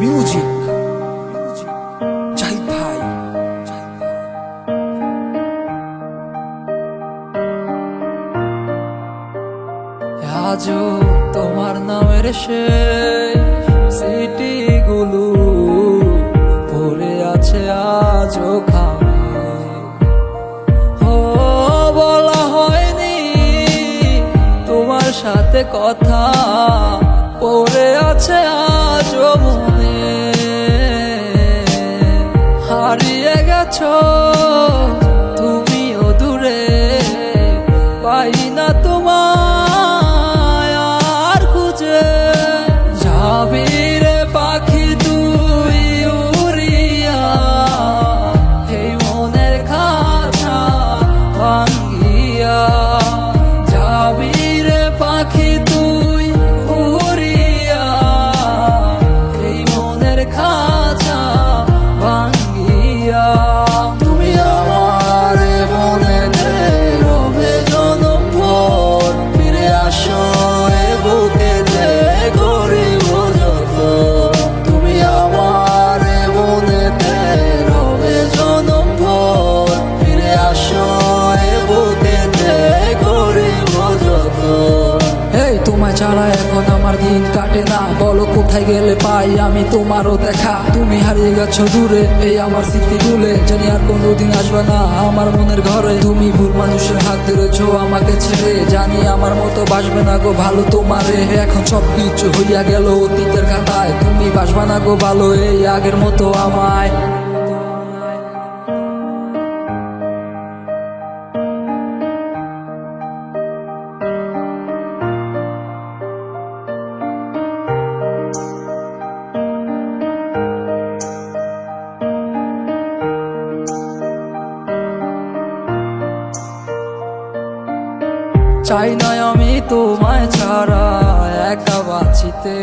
Music Zahid তোমার নামের সেই সিটিগুলো পড়ে আছে আজও খামে ও, বলা হয়নি তোমার সাথে কথা। পড়ে আছে আজ মনে। হারিয়ে গেছো। ছাড়া এখন আমার দিন কাটে না। বলো, কোথায় গেলে পাই আমি তোমারও দেখা। তুমি হারিয়ে গেছো দূরে, এই আমার স্মৃতি ভুলে। জানি আর কোনোদিন আসবে না আমার মনের ঘরে। তুমি ভুল মানুষের হাত ধরেছো আমাকে ছেড়ে। জানি আমার মতো বাসবে না গো ভালো তোমারে। এখন সব কিছু হইয়া গেল অতীতের খাতায়। তুমি বাসবে না গো ভালো, এই আগের মতো আমায়। চাই না আমি তোমায় ছাড়া একা বাঁচিতে।